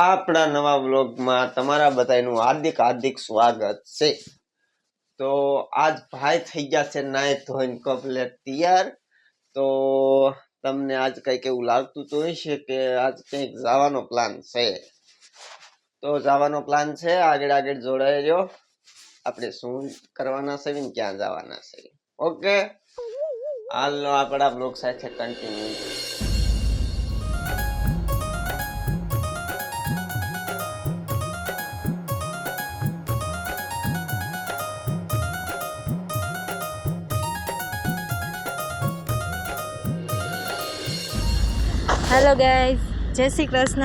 આપણા નવા વ્લોગમાં તમારા બધાનું હાર્દિક હાર્દિક સ્વાગત છે. તો આજ ભાઈ થઈ ગયા છે નાય ધોઈને કમ્પ્લેટ તૈયાર. તો તમને આજ કંઈક એવું લાગતું તો હશે કે આજ કંઈક જવાનો પ્લાન છે. તો જવાનો પ્લાન છે, આગળ આગળ જોડાઈ રહ્યો. આપણે શું કરવાના છે ને ક્યાં જવાના છે. ઓકે? હાલનો આપણા બ્લોગ સાથે કન્ટિન્યુ હેલો ગાઈઝ જય શ્રી કૃષ્ણ.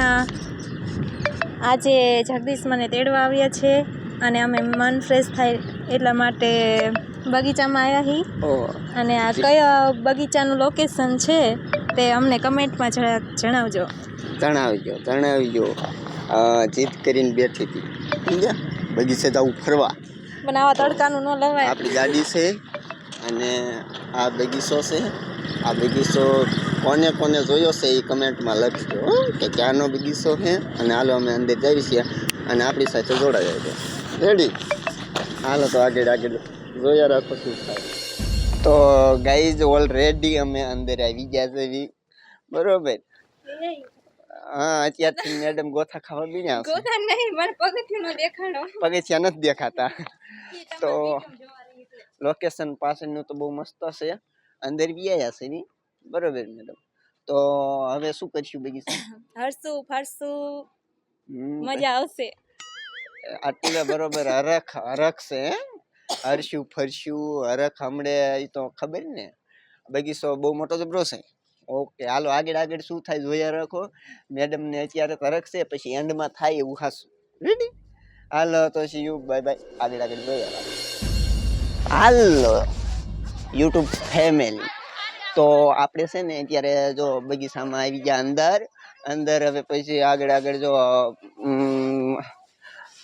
આજે જગદીશ મને તેડવા આવ્યા છે અને અમે મન ફ્રેશ થાય એટલા માટે બગીચામાં આવ્યા હી. અને આ કયા બગીચાનું લોકેશન છે તે અમને કમેન્ટમાં જણાવજો. જણાવજો જણાવજો. જીત કરીને બેઠી હતી. સમજ્યા? બગીચે જવું ફરવા. પણ આવા તડકાનું ન લવાય. આપણી ગાડી છે અને આ બગીચો છે. આ બગીચો કોને કોને જોયો છે એ કમેન્ટમાં લખજો હો, કે ક્યાંનો બગીચો છે. અને હાલો અમે અંદર જઈએ છીએ અને આપણી સાથે જોડાઈ જાય રેડી હાલો તો આગળ આગળ જોયા રાખો શું થાય. તો ગાઈઝ ઓલરેડી અમે અંદર આવી ગયા છે એવી. બરોબર? હા અત્યારથી મેડમ ગોથા ખાવા બી આવશે. ગોતા નહીં મને પગથિયું દેખાડો પગથિયા નથી દેખાતા. તો લોકેશન પાછળનું તો બહુ મસ્ત છે. અંદર બી આવ્યા છે ની બરોબર મેડમ. તો હવે શું કરશું બગીચા હરસું ફરસું. હમ, મજા આવશે. આટલે બરોબર હરખ હરખ છે હે? હરશું ફરશું હરખ હમણે એ તો ખબર ને? બગીચો બહુ મોટો જબરો છે. ઓકે હાલો આગળ આગળ શું થાય જોયા રાખો. મેડમ ને અત્યારે તો હરખ છે પછી એન્ડમાં થાય એવું હાસું. રેડી હાલો તો સી યુ બાય બાય આગળ આગળ જોયા રાખો. હાલો યુટ્યુબ ફેમિલી તો આપણે છે ને અત્યારે જો બગીચામાં આવી ગયા અંદર અંદર હવે પછી આગળ આગળ જો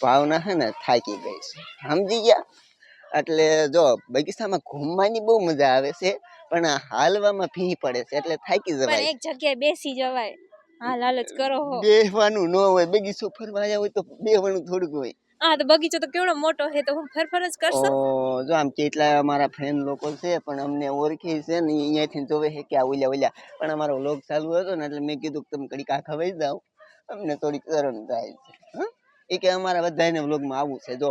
ભાવના છે ને થાકી ગઈ છે. સમજી ગયા? એટલે જો બગીચામાં ઘૂમવાની બહુ મજા આવે છે પણ હાલવામાં ભી પડે છે એટલે થાકી જવાય. એક જગ્યાએ બેસી જવાય. હા લાલચ કરો બેહવાનું ન હોય બગીચો ફરવા આવ્યા હોય તો બેહવાનું થોડુંક હોય. હા તો બગીચો તો કેવડો મોટો છે તો હું ફરફર જ કરશો? જો આમ કેટલા અમારા ફેન લોકો છે પણ અમને ઓળખે છે ને અહીંયાથી જોવે છે કે આ ઓલ્યા ઓલ્યા પણ અમારો વ્લોગ ચાલુ હતો ને એટલે મેં કીધું કે તમે કડી કાંખા વહી જાઓ. અમને થોડીક શરમ થાય છે એ કે અમારા બધાને વ્લોગમાં આવવું છે. જો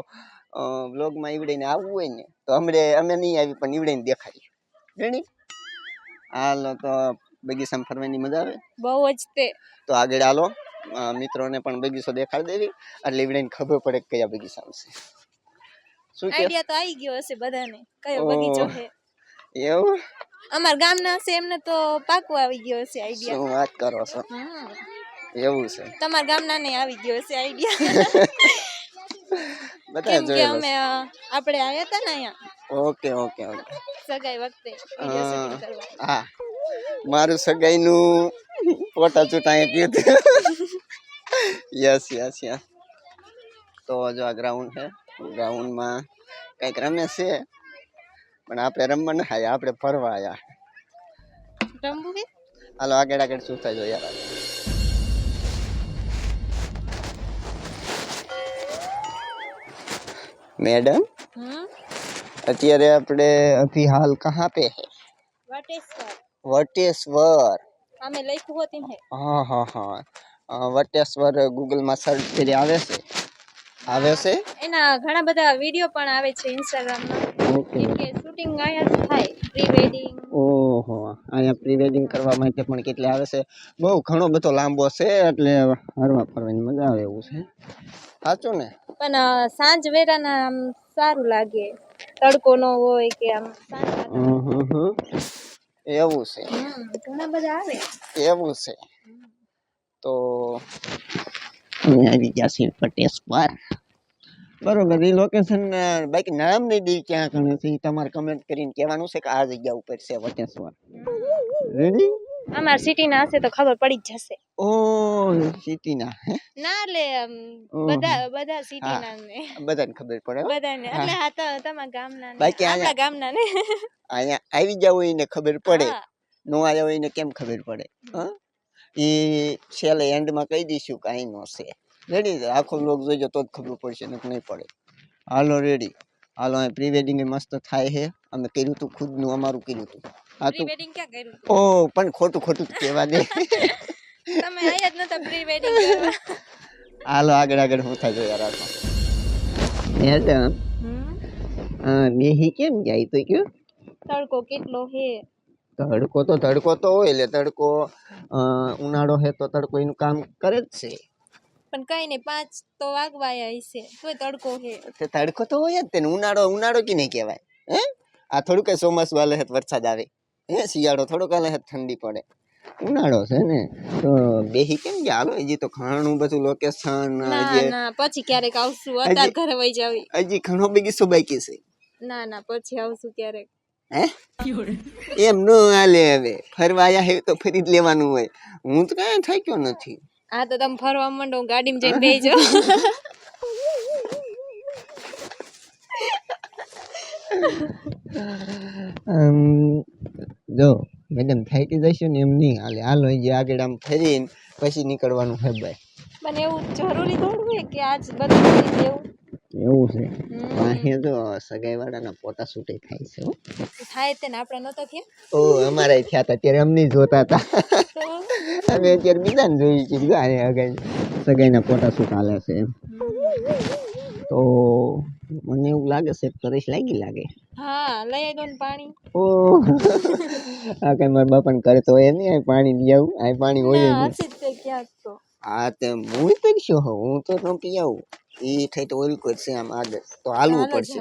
વ્લોગમાં ઈવડીને આવવું હોય ને તો અમને અમે નહીં આવી પણ ઈવડીને દેખાડી રેણી હાલો તો બગીચામાં ફરવાની મજા આવે? બહુ જ તે. તો આગળ હાલો. મિત્રોને પણ બગીચો દેખાડી દેવી એટલે ઈવડીને ખબર પડે કે કયા બગીચામાં છે. શું કે? આઈડિયા તો આવી ગયો હશે બધાને. કયો બગીચો ઓહ. છે? એવું? અમાર ગામના હશે એમને તો પાકું આવી ગયો હશે આઈડિયા શું વાત કરો છો? એવું છે. તમારા ગામના ને આવી ગયો હશે આઈડિયા બધા કેમ કે જોયેલું અમે અ, આપણે આયા હતા ને અહીંયા. છે. Okay okay okay. સગાઈ વખતે video shooting કરવા. હા. મારું સગાઈનું ફોટા ચૂંટાઈ કીધું. યસ યસ યસ તો જો આ ગ્રાઉન્ડ છે ગ્રાઉન્ડમાં કંઈક રમે છે પણ આપણે રમવા ના આવ્યા આપણે ફરવા આવ્યા હાલો આગળ આગળ શું થાય જો યાર મેડમ અત્યારે આપણે અભી હાલ કહાં पे है वटेश्वर वटेश्वर हमें लिखो होती है हाँ हाँ हाँ વટેશ્વર ગૂગલમાં સર્ચ કરી આવે છે. આવે છે? એના ઘણા બધા વીડિયો પણ આવે છે ઇન્સ્ટાગ્રામમાં. કેમ કે શૂટિંગ અહીંયા થાય પ્રી વેડિંગ ઓહો અહીંયા પ્રી વેડિંગ કરવા માટે પણ કેટલી આવે છે. બહુ ઘણો બધો લાંબો છે એટલે હરવા ફરવાની મજા આવે એવું છે. સાચું ને? પણ સાંજ વેરાના આમ સારું લાગે. તડકો ન હોય કે આમ સાંજ. એવું છે. ઘણા બધા આવે. એવું છે. તો આવી ગયા છીએ પર બરોબર એ લોકેશન બાકી નામ નહીં દઈ ક્યાં કણે છે તમારે કમેન્ટ કરીને કહેવાનું છે કે આ જગ્યા ઉપર છે વટેશ્વર રેડી અમાર સિટી ના હશે તો ખબર પડી જ જશે. ઓ સિટીના ના ના એટલે બધા બધા સિટી. ના. ને બધાને ખબર પડે. બધાને એટલે હા તો તમારા ગામના ને. બાકી આપણા અહીંયા- ગામના ને. અહીંયા આવી જાવ એને ખબર પડે. નો આવ્યા હોય એને કેમ ખબર પડે હા? એ છેલ્લે એન્ડમાં કહી દઈશું કે અહીંનો છે. રેડી આખો બ્લોગ જોઈજો તો જ ખબર પડશે ને નહીં પડે. હાલો રેડી હાલો અહીં પ્રી વેડિંગ મસ્ત થાય છે અમે કર્યું હતું ખુદનું અમારું કર્યું હતું આ તો વેડિંગ ક્યાં કર્યું ઓ પણ ખોટું ખોટું કહેવા દે. તમે આયા જ નતા પ્રી વેડિંગ હાલો આગળ આગળ હું થાય જોયા રાખો મેડમ હા મેહી કેમ જાય તો કયો? તડકો કેટલો હે? તડકો તો તડકો તો હોય એટલે તડકો ઉનાળો હે તો તડકો એનું કામ કરે જ છે. પણ કઈ નહીં પાંચ તો વાગવાયા હશે તો તડકો હે. તે તડકો તો હોય જ તેને ઉનાળો ઉનાળો કે નહીં કહેવાય હે? આ થોડું કઈ ચોમાસું વાલે હે વરસાદ આવે હે? શિયાળો થોડોક હાલે હે ઠંડી પડે. ઉનાળો છે ને તો બેહી કેમ કે હાલો હજી તો ખાણું બધું લોકેશન ના ના પછી ક્યારેક આવશું અત્યારે ઘરે વહી જાવી. હજી ઘણો બગીચો બાકી છે. ના ના પછી આવશું ક્યારેક. હે? એમ? ન હાલે હવે. ફરવા આયા હે તો ફરી જ લેવાનું હોય. હું તો કાંઈ થાક્યો નથી. આ તો તમે ફરવા માંડો ગાડીમાં જઈને બેજો જો મેડમ થાકી જશો ને એમ નહીં હાલે. હાલો જે આગળ આમ ફરીને પછી નીકળવાનું છે ભાઈ પણ એવું જરૂરી થોડું હોય કે આજ બધું દેવું. એવું છે. વાહે તો સગાઈ વાળાના પોતા છૂટે થાય છે. થાય તે આપણે નતો થયા? ઓ અમારે થયા હતા ત્યારે અમને જોતા હતા અમે અત્યારે બીજાને જોઈ છે આને આગળ સગાઈના પોતા છૂટ હાલે છે તો મને એવું લાગે છે તરસ લાગી લાગે? હા લઈ આવ્યો ને પાણી. ઓ આ કઈ મારા બાપાને કરે તો એ નહીં આ પાણી લઈ આવું આ પાણી હોય નહીં. હા તે હું પીરશો હું તો ન પી આવું. એ થઈ તો ઓલું કરશે આમ આગળ. તો હાલવું પડશે.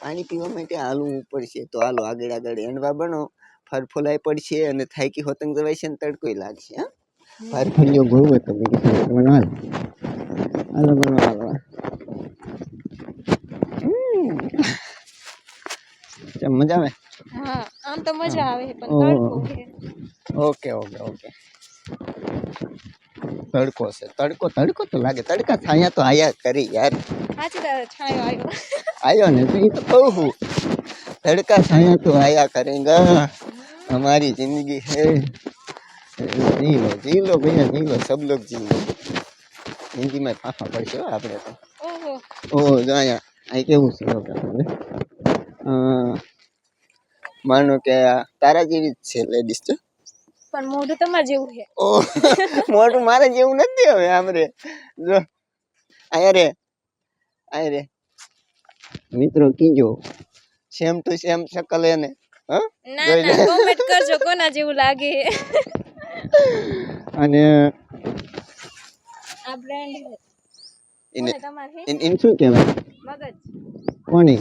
પાણી પીવા માટે હાલવું પડશે. તો હાલો આગળ આગળ એંડવા બનો. ફરફોલાય પડશે અને થાકી હોતંગ જવાય છે ને તડકોય લાગશે હા? ફરફોલિયો ગોળ તો બીજું હાલ હાલો બનો હાલો મજા આવે? હા આમ તો મજા આવે પણ તડકો ઓકે ઓકે ઓકે. तड़को से तड़को तड़को तो लगे तड़का छाया तो आया करी यार आज दा छायो आयो आयो ने तो तो तड़का छाया तो आया करेगा हमारी ज़िंदगी है जी लो जी लो भैया जी लो सब लोग जी लो हिंदी में पाखा पड़ से आप रे तो ओहो ओ जाया आई के हूँ सुनो अह मानो के तारा जीवित छे लेडीज़ तो પણ મોઢું તમારે જેવું છે. મોઢું મારે જેવું નથી હવે આમ રે. જો આય રે આય રે. મિત્રો કીજો. સેમ ટુ સેમ શકલ એને હા? ના ના કોમેન્ટ કરજો કોના જેવું લાગે. અને આ બ્રાન્ડ ઇન તમારે ઇન એને શું કહેવાય? મગજ. કોની?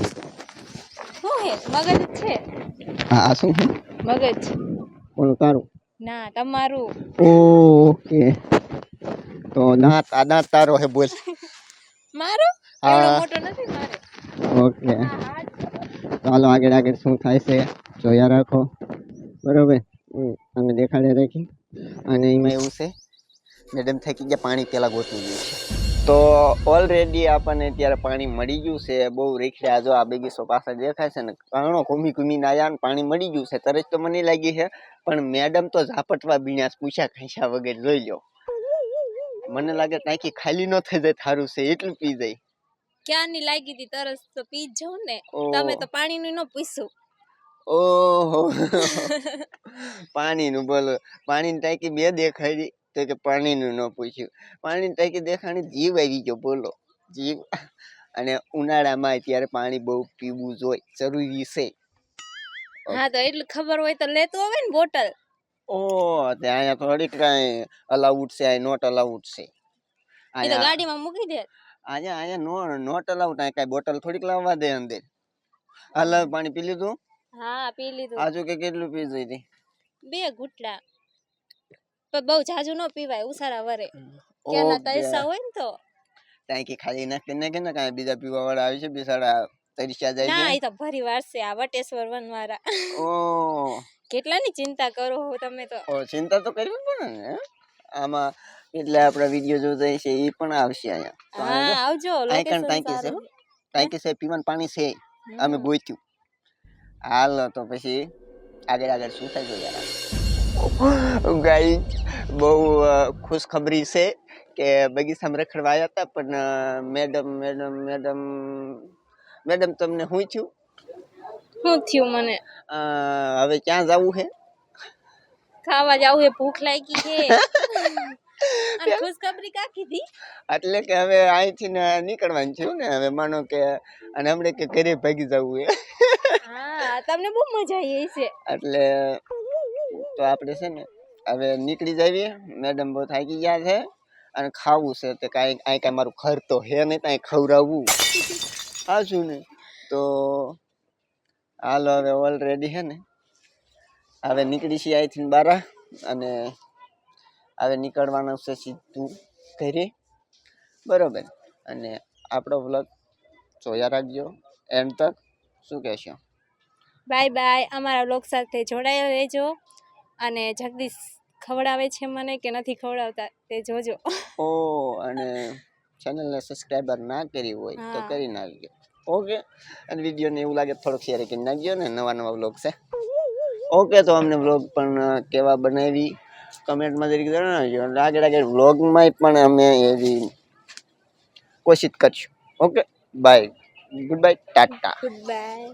શું હે મગજ છે. હા આ શું છે? મગજ. કોણ તારું? ના તમારું. ઓકે. તો દાંત આ દાંત તારો હે બોલ. મારો? હા. મોટો નથી મારે? ઓકે. ચાલો આગળ આગળ શું થાય છે જોયા રાખો. બરોબર? અમે દેખાડે રાખી. અને એમાં એવું છે મેડમ થાકી ગયા પાણી પેલા ગોતવું જોઈએ છે. તો ઓલરેડી આપણને અત્યારે પાણી મળી ગયું છે. બહુ રેખ્યા જો આ બગીચો પાછળ દેખાય છે ને કાણો ઘૂમી ઘૂમીને આવ્યા ને પાણી મળી ગયું છે. તરત તો મને લાગી છે પણ મેડમ તો ઝાપટવા બીણા પૂછ્યા ખાંસ્યા વગર જોઈ લો મને લાગે ટાંકી ખાલી ન થઈ જાય થારું છે એટલું પી જાય. ક્યાંની લાગી હતી તરસ તો પી જ જાઉં ને. તમે તો પાણીનું ન પીશું ઓહો. પાણીનું બોલો પાણીની ટાંકી બે દેખાડી. તો કે પાણીનું ન પૂછ્યું. પાણી ટાંકી દેખાણી જીવ આવી ગયો બોલો. જીવ. અને ઉનાળામાં અત્યારે પાણી બહુ પીવું જોઈએ જરૂરી છે. હા તો એટલું ખબર હોય તો લેતો આવે ને બોટલ. ઓ તે અહીંયા થોડીક કાંઈ અલાઉડ છે આ નોટ અલાઉડ છે. એ તો ગાડીમાં મૂકી દે. અહીંયા અહીંયા નો નોટ અલાઉડ અહીંયા કાંઈ બોટલ થોડીક લાવવા દે અંદર. હાલ પાણી પી લીધું? હા પી લીધું. આજુ કે કેટલું પી જઈ હતી બે ઘૂંટડા. પણ બહુ જાજુ ન પીવાય ઉસારા વરે. તૈસા હોય ને તો. ટાંકી ખાલી નાખી નાખે ને કાંઈ બીજા પીવા વાળા આવે છે બિસાડા તરીસા જાય ના એ તો ભરી વારસે આ વટેશ્વર વન વાળા ઓ. કેટલાની ચિંતા કરો હો તમે તો. ઓ ચિંતા તો કરવી પડે ને આમાં એટલે આપણા વીડિયો જોતા છે એ પણ આવશે અહીંયા. હા આવજો લોકેશન ટાંકી છે ટાંકી છે પીવાનું પાણી છે. અમે. ગોત્યું હાલ તો પછી આગળ આગળ શું થાય જોઈએ ગાઈ બહુ ખુશખબરી છે કે બગીચામાં રખડવા આવ્યા હતા પણ મેડમ મેડમ મેડમ મેડમ તમને શું થયું? શું થયું મને? હવે ક્યાં જવું છે ખાવા જાવું છે ભૂખ લાગી છે ખુશખબરી કીધી? એટલે કે હવે અહીંથી નીકળવાનું થયું ને હવે માનો કે અને હમણે કે ઘરે ભાગી જવું છે હા તમને બહુ મજા આવી છે એટલે તો આપણે છે ને, હવે નીકળી જઈએ. મેડમ બહુ થાકી ગયા છે અને ખાવું છે તે કાંઈ અહીં કાંઈ મારું ઘર તો હે નહીં કાંઈ ખવડાવવું. હા શું ને? તો હાલો હવે ઓલરેડી છે ને, હવે નીકળી છીએ અહીંથી બારા અને હવે નીકળવાનું છે સીધું ઘરે. બરાબર. અને આપણો વ્લોગ જોયા રાખજો. એન્ડ તક, શું કહેશો? બાય બાય અમારા બ્લોગ સાથે જોડાયા રહેજો. અને જગદીશ ખવડાવે છે મને કે નથી ખવડાવતા તે જોજો. ઓ અને ચેનલને સબસ્ક્રાઈબર ના કરી હોય તો કરી નાખજો. ઓકે અને વિડીયોને એવું લાગે થોડો શેર કરી નાખજો ને નવા નવા વ્લોગ છે. ઓકે તો અમને વ્લોગ પણ કેવા બનાવી? કમેન્ટમાં તરીકે જણાવજો. અને આગળ આગળ વ્લોગમાં પણ અમે એવી કોશિશ કરશું. Okay bye good bye tata good bye